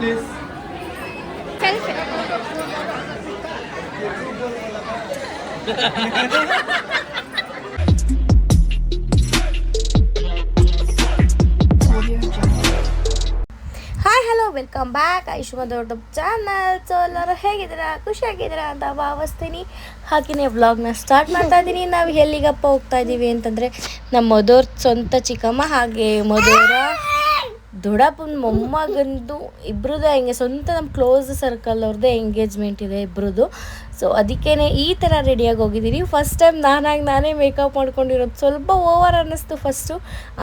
Selfie hi hello welcome back Ayushman ದೊಡ್ಡ channel so ಎಲ್ಲರೂ ಹೇಗಿದ್ದೀರಾ? ಖುಷಿಯಾಗಿದ್ದೀರಾ ಅಂತ ಭಾವಿಸ್ತೀನಿ. ಹಾಗೆಯೇ ವ್ಲಾಗ್ನ ಸ್ಟಾರ್ಟ್ ಮಾಡ್ತಾ ಇದ್ದೀನಿ. ನಾವು ಎಲ್ಲಿಗಪ್ಪ ಹೋಗ್ತಾ ಇದ್ದೀವಿ ಅಂತಂದರೆ ನಮ್ಮ ಮಧುರ ಸ್ವಂತ ಚಿಕ್ಕಮ್ಮ ಹಾಗೆ ಮಧುರ ದೊಡ್ಡಪ್ಪನ ಮೊಮ್ಮಗಂದು ಇಬ್ರದ್ದು ಹೆಂಗೆ, ಸ್ವಂತ ನಮ್ಮ ಕ್ಲೋಸ್ ಸರ್ಕಲ್ ಅವ್ರದ್ದೇ ಎಂಗೇಜ್ಮೆಂಟ್ ಇದೆ ಇಬ್ರದ್ದು ಸೊ ಅದಕ್ಕೇ ಈ ಥರ ರೆಡಿಯಾಗಿ ಹೋಗಿದ್ದೀನಿ ಫಸ್ಟ್ ಟೈಮ್ ನಾನಾಗಿ ನಾನೇ ಮೇಕಪ್ ಮಾಡ್ಕೊಂಡಿರೋದು. ಸ್ವಲ್ಪ ಓವರ್ ಅನ್ನಿಸ್ತು ಫಸ್ಟು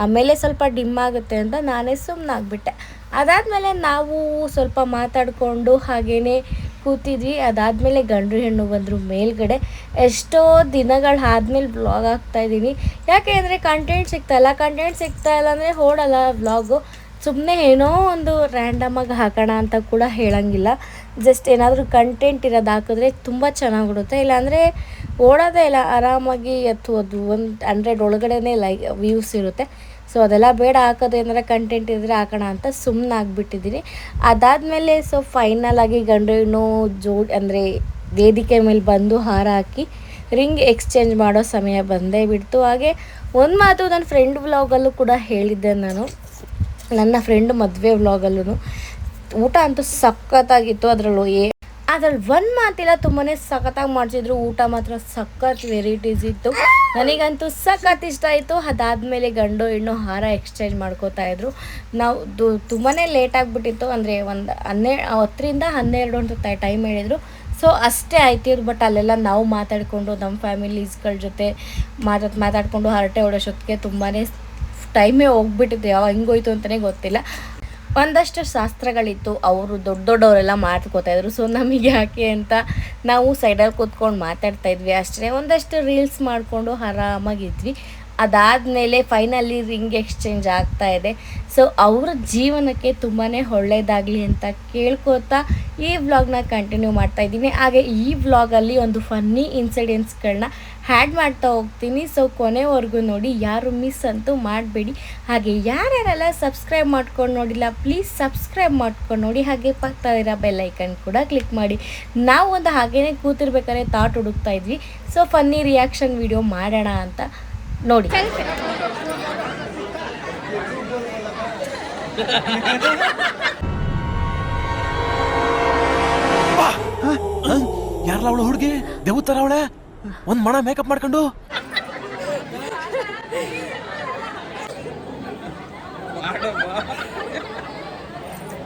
ಆಮೇಲೆ ಸ್ವಲ್ಪ ಡಿಮ್ ಆಗುತ್ತೆ ಅಂತ ನಾನೇ ಸುಮ್ಮನಾಗ್ಬಿಟ್ಟೆ ಅದಾದಮೇಲೆ ನಾವು ಸ್ವಲ್ಪ ಮಾತಾಡಿಕೊಂಡು ಹಾಗೇ ಕೂತಿದ್ವಿ. ಅದಾದಮೇಲೆ ಗಂಡು ಹೆಣ್ಣು ಬಂದರು ಮೇಲ್ಗಡೆ. ಎಷ್ಟೋ ದಿನಗಳು ಆದಮೇಲೆ ಬ್ಲಾಗ್ ಹಾಕ್ತಾಯಿದ್ದೀನಿ ಯಾಕೆ ಅಂದರೆ ಕಂಟೆಂಟ್ ಸಿಗ್ತಾಯಿಲ್ಲ ಕಂಟೆಂಟ್ ಸಿಗ್ತಾಯಿಲ್ಲ ಅಂದರೆ ಓಡಲ್ಲ ವ್ಲಾಗು ಸುಮ್ಮನೆ ಏನೋ ಒಂದು ರ್ಯಾಂಡಮಾಗಿ ಹಾಕೋಣ ಅಂತ ಕೂಡ ಹೇಳಂಗಿಲ್ಲ. ಜಸ್ಟ್ ಏನಾದರೂ ಕಂಟೆಂಟ್ ಇರೋದು ಹಾಕಿದ್ರೆ ತುಂಬ ಚೆನ್ನಾಗಿಡುತ್ತೆ ಇಲ್ಲಾಂದರೆ ಓಡೋದೇ ಇಲ್ಲ, ಆರಾಮಾಗಿ ಎತ್ತುವುದು ಒಂದು ಹಂಡ್ರೆಡ್ ಒಳಗಡೆನೇ ಲೈಕ್ ವ್ಯೂಸ್ ಇರುತ್ತೆ. ಸೊ ಅದೆಲ್ಲ ಬೇಡ ಹಾಕೋದು ಏನಾರ ಕಂಟೆಂಟ್ ಇದ್ದರೆ ಹಾಕೋಣ ಅಂತ ಸುಮ್ಮನೆ ಆಗಿಬಿಟ್ಟಿದ್ದೀನಿ. ಅದಾದಮೇಲೆ ಸೊ ಫೈನಲ್ ಆಗಿ ಗಂಡು ಹೆಣ್ಣು ಜೋಡಿ ಅಂದರೆ ವೇದಿಕೆ ಮೇಲೆ ಬಂದು ಹಾರ ಹಾಕಿ ರಿಂಗ್ ಎಕ್ಸ್ಚೇಂಜ್ ಮಾಡೋ ಸಮಯ ಬಂದೇ ಬಿಡ್ತು. ಹಾಗೆ ಒಂದು ಮಾತು ನನ್ನ ಫ್ರೆಂಡ್ ವ್ಲಾಗಲ್ಲೂ ಕೂಡ ಹೇಳಿದ್ದೆ ನಾನು. ನನ್ನ ಫ್ರೆಂಡ್ ಮದುವೆ ವ್ಲಾಗಲ್ಲೂ ಊಟ ಅಂತೂ ಸಖತ್ತಾಗಿತ್ತು ಅದರಲ್ಲೂ. ಏ, ಅದ್ರಲ್ಲಿ ಒಂದು ಮಾತಿಲ್ಲ ತುಂಬಾ ಸಖತ್ತಾಗಿ ಮಾಡಿಸಿದ್ರು. ಊಟ ಮಾತ್ರ ಸಖತ್ ವೆರೈಟೀಸ್ ಇತ್ತು. ನನಗಂತೂ ಸಖತ್ ಇಷ್ಟ ಆಯಿತು. ಅದಾದಮೇಲೆ ಗಂಡು ಹೆಣ್ಣು ಹಾರ ಎಕ್ಸ್ಚೇಂಜ್ ಮಾಡ್ಕೋತಾ ಇದ್ರು. ನಾವು ತುಂಬಾ ಲೇಟ್ ಆಗಿಬಿಟ್ಟಿತ್ತು. ಅಂದರೆ ಒಂದು ಹನ್ನೆರಡು ಹತ್ತರಿಂದ ಹನ್ನೆರಡು ಅಂತ ಟೈಮ್ ಹೇಳಿದರು. ಸೊ ಅಷ್ಟೇ ಆಯ್ತಿದ್ರು ಬಟ್ ಅಲ್ಲೆಲ್ಲ ನಾವು ಮಾತಾಡಿಕೊಂಡು ನಮ್ಮ ಫ್ಯಾಮಿಲೀಸ್ಗಳ ಜೊತೆ ಮಾತಾಡ್, ಮಾತಾಡಿಕೊಂಡು ಹರಟೆ ಹೊಡೋಷ್ಟೊತ್ತಿಗೆ ತುಂಬಾ ಟೈಮೇ ಹೋಗ್ಬಿಟ್ಟಿದ್ದೆ ಯಾವ ಹೆಂಗೋಯ್ತು ಅಂತಲೇ ಗೊತ್ತಿಲ್ಲ. ಒಂದಷ್ಟು ಶಾಸ್ತ್ರಗಳಿತ್ತು, ಅವರು ದೊಡ್ಡ ದೊಡ್ಡವರೆಲ್ಲ ಮಾತ್ಕೋತಾಯಿದ್ರು ಸೊ ನಮಗೆ ಯಾಕೆ ಅಂತ ನಾವು ಸೈಡಲ್ಲಿ ಕೂತ್ಕೊಂಡು ಮಾತಾಡ್ತಾ ಇದ್ವಿ ಅಷ್ಟೇ. ಒಂದಷ್ಟು ರೀಲ್ಸ್ ಮಾಡಿಕೊಂಡು ಆರಾಮಾಗಿದ್ವಿ. ಅದಾದಮೇಲೆ ಫೈನಲಿ ರಿಂಗ್ ಎಕ್ಸ್ಚೇಂಜ್ ಆಗ್ತಾ ಇದೆ. ಸೊ ಅವ್ರ ಜೀವನಕ್ಕೆ ತುಂಬಾ ಒಳ್ಳೆಯದಾಗಲಿ ಅಂತ ಕೇಳ್ಕೊತಾ ಈ ವ್ಲಾಗ್ನ ಕಂಟಿನ್ಯೂ ಮಾಡ್ತಾ ಇದ್ದೀನಿ. ಹಾಗೆ ಈ ವ್ಲಾಗಲ್ಲಿ ಒಂದು ಫನ್ನಿ ಇನ್ಸಿಡೆಂಟ್ಸ್ಗಳನ್ನ ಹ್ಯಾಡ್ ಮಾಡ್ತಾ ಹೋಗ್ತೀನಿ. ಸೊ ಕೊನೆವರೆಗೂ ನೋಡಿ, ಯಾರು ಮಿಸ್ ಅಂತೂ ಮಾಡಬೇಡಿ. ಹಾಗೆ ಯಾರ್ಯಾರೆಲ್ಲ ಸಬ್ಸ್ಕ್ರೈಬ್ ಮಾಡ್ಕೊಂಡು ನೋಡಿಲ್ಲ ಪ್ಲೀಸ್ ಸಬ್ಸ್ಕ್ರೈಬ್ ಮಾಡ್ಕೊಂಡು ನೋಡಿ. ಹಾಗೆ ಪಕ್ಕದಲ್ಲಿರೋ ಬೆಲ್ ಐಕನ್ ಕೂಡ ಕ್ಲಿಕ್ ಮಾಡಿ. ನಾವು ಒಂದು ಹಾಗೇನೆ ಕೂತಿರ್ಬೇಕಾದ್ರೆ ಥಾಟ್ ಹುಡುಕ್ತಾ ಇದ್ವಿ. ಸೊ ಫನ್ನಿ ರಿಯಾಕ್ಷನ್ ವಿಡಿಯೋ ಮಾಡೋಣ ಅಂತ ನೋಡಿ. ಯಾರಲ್ಲ ಅವಳು ಹುಡುಗಿ? ದೇವತರ ಅವಳೆ? ಒಂದ್ ಮಣ ಮೇಕಪ್ ಮಾಡ್ಕೊಂಡು?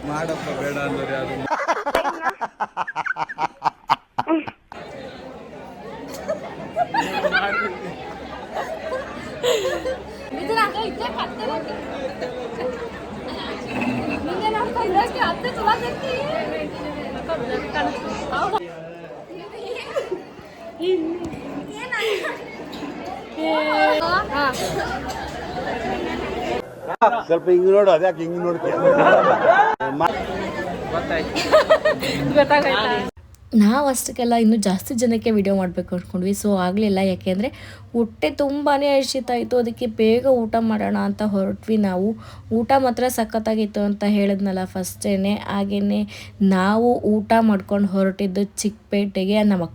ಮಾಡಪ್ಪ ಬೇಡ ಅಂದ್ರೆ ಯಾರು ಸ್ವಲ್ಪ ಹಿಂಗ್ ನೋಡು ಅದ್ಯಾಕೆ ಹಿಂಗ್ ನೋಡ್ತೀಯ ನಾವು ಅಷ್ಟಕ್ಕೆಲ್ಲ ಇನ್ನೂ ಜಾಸ್ತಿ ಜನಕ್ಕೆ ವಿಡಿಯೋ ಮಾಡಬೇಕು ಅಂದ್ಕೊಂಡ್ವಿ ಸೊ ಆಗಲಿಲ್ಲ ಯಾಕೆಂದರೆ ಹೊಟ್ಟೆ ತುಂಬಾ ಹಸಿತಾಯಿತ್ತು ಅದಕ್ಕೆ ಬೇಗ ಊಟ ಮಾಡೋಣ ಅಂತ ಹೊರಟ್ವಿ ನಾವು. ಊಟ ಮಾತ್ರ ಸಖತ್ತಾಗಿತ್ತು ಅಂತ ಹೇಳಿದ್ನಲ್ಲ ಫಸ್ಟೇ ಹಾಗೆಯೇ ನಾವು ಊಟ ಮಾಡ್ಕೊಂಡು ಹೊರಟಿದ್ದು ಚಿಕ್ಕಪೇಟೆಗೆ ನಮ್ಮ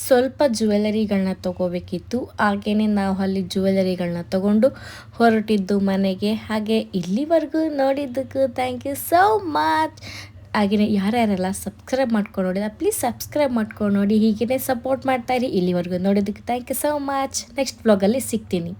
ಸ್ವಲ್ಪ ಜ್ಯುವೆಲರಿಗಳನ್ನ ತೊಗೋಬೇಕಿತ್ತು. ಹಾಗೆಯೇ ನಾವು ಅಲ್ಲಿ ಜ್ಯುವೆಲರಿಗಳನ್ನ ತೊಗೊಂಡು ಹೊರಟಿದ್ದು ಮನೆಗೆ. ಹಾಗೆ ಇಲ್ಲಿವರೆಗೂ ನೋಡಿದ್ದಕ್ಕೂ ಥ್ಯಾಂಕ್ ಯು ಸೋ ಮಚ್ ಹಾಗೆಯೇ ಯಾರ್ಯಾರೆಲ್ಲ ಸಬ್ಸ್ಕ್ರೈಬ್ ಮಾಡ್ಕೊಂಡು ನೋಡಿದ ಪ್ಲೀಸ್ ಸಬ್ಸ್ಕ್ರೈಬ್ ಮಾಡ್ಕೊಂಡು ನೋಡಿ ಹೀಗೇ ಸಪೋರ್ಟ್ ಮಾಡ್ತಾಯಿರಿ ಇಲ್ಲಿವರೆಗೂ ನೋಡೋದಕ್ಕೆ thank you so much next ಬ್ಲಾಗಲ್ಲಿ ಸಿಗ್ತೀನಿ.